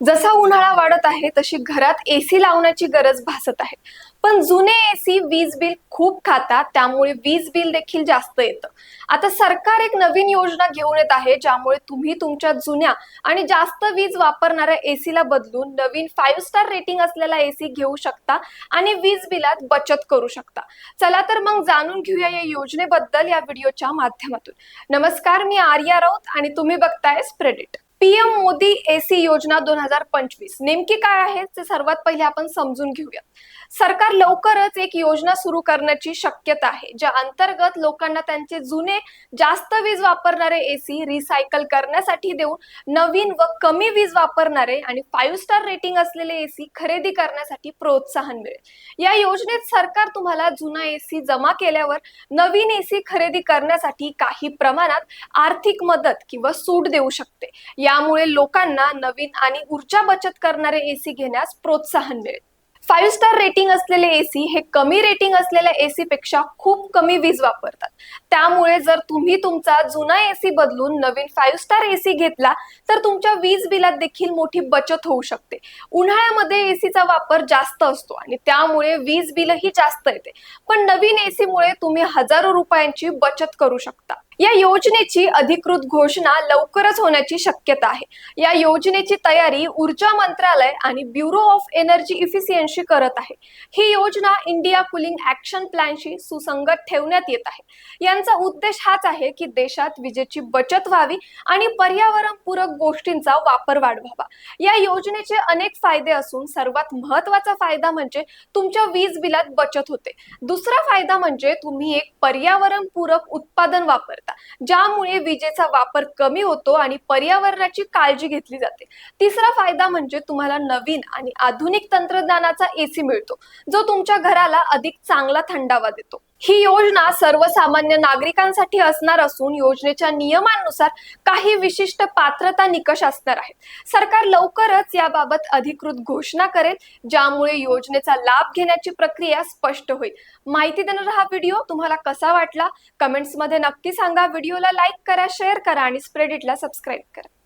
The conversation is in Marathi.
जसा उन्हाळा वाढत आहे तशी घरात एसी लावण्याची गरज भासत आहे. पण जुने एसी वीज बिल खूप खातात त्यामुळे वीज बिल देखील जास्त येतं. आता सरकार एक नवीन योजना घेऊन येत आहे ज्यामुळे तुम्ही तुमच्या जुन्या आणि जास्त वीज वापरणाऱ्या एसीला बदलून नवीन फाईव्ह स्टार रेटिंग असलेला एसी घेऊ शकता आणि वीज बिलात बचत करू शकता. चला तर मग जाणून घेऊया या योजनेबद्दल या व्हिडिओच्या माध्यमातून. नमस्कार मी आर्या राऊत आणि तुम्ही बघताय स्प्रेडिट पीएम मोदी एसी योजना दोन हजार पंचवीस. नेमकी काय आहे ते सर्वात पहिले आपण समजून घेऊया. सरकार लवकरच एक योजना सुरू करण्याची शक्यता आहे ज्या अंतर्गत लोकांना त्यांचे जुने जास्त वीज वापरणारे एसी रिसायकल करण्यासाठी देऊन नवीन व कमी वीज वापरणारे आणि फाईव्ह स्टार रेटिंग असलेले एसी खरेदी करण्यासाठी प्रोत्साहन मिळेल. या योजनेत सरकार तुम्हाला जुना एसी जमा केल्यावर नवीन एसी खरेदी करण्यासाठी काही प्रमाणात आर्थिक मदत किंवा सूट देऊ शकते. यामुळे लोकांना नवीन आणि ऊर्जा बचत करणारे एसी घेण्यास प्रोत्साहन मिळेल. फाईव्ह स्टार रेटिंग असलेले एसी हे कमी रेटिंग असलेल्या एसी पेक्षा खूप कमी वीज वापरतात. त्यामुळे जर तुम्ही तुमचा जुना एसी बदलून नवीन फाईव्ह स्टार एसी घेतला तर तुमच्या वीज बिलात देखील मोठी बचत होऊ शकते. उन्हाळ्यामध्ये एसीचा वापर जास्त असतो आणि त्यामुळे वीज बिलही जास्त येते. पण नवीन एसी मुळे तुम्ही हजारो रुपयांची बचत करू शकता. या योजनेची अधिकृत घोषणा लवकरच होण्याची शक्यता आहे. या योजनेची तयारी ऊर्जा मंत्रालय आणि ब्युरो ऑफ एनर्जी इफिशियन्सी करत आहे. ही योजना इंडिया कुलिंग ऍक्शन प्लॅनशी सुसंगत ठेवण्यात येत आहे. यांचा उद्देश हाच आहे की देशात विजेची बचत व्हावी आणि पर्यावरणपूरक गोष्टींचा वापर वाढवावा. या योजनेचे अनेक फायदे असून सर्वात महत्त्वाचा फायदा म्हणजे तुमच्या वीज बिलात बचत होते. दुसरा फायदा म्हणजे तुम्ही एक पर्यावरणपूरक उत्पादन वापर वापरता ज्यामुळे विजेचा वापर कमी होतो आणि पर्यावरणाची काळजी घेतली जाते. तिसरा फायदा म्हणजे तुम्हाला नवीन आणि आधुनिक तंत्रज्ञानाचा एसी मिळतो. जो तुमच्या घराला अधिक चांगला थंडावा देतो. ही योजना सर्वसामान्य नागरिकांसाठी असणार असून योजनेच्या नियमांनुसार काही विशिष्ट पात्रता निकष असणार आहेत. सरकार लवकरच याबाबत अधिकृत घोषणा करेल ज्यामुळे योजनेचा लाभ घेण्याची प्रक्रिया स्पष्ट होईल. माहिती देणारा हा व्हिडिओ तुम्हाला कसा वाटला? कमेंट्समध्ये नक्की सांगा. व्हिडिओला लाईक करा शेअर करा आणि स्प्रेडिटला सबस्क्राईब करा.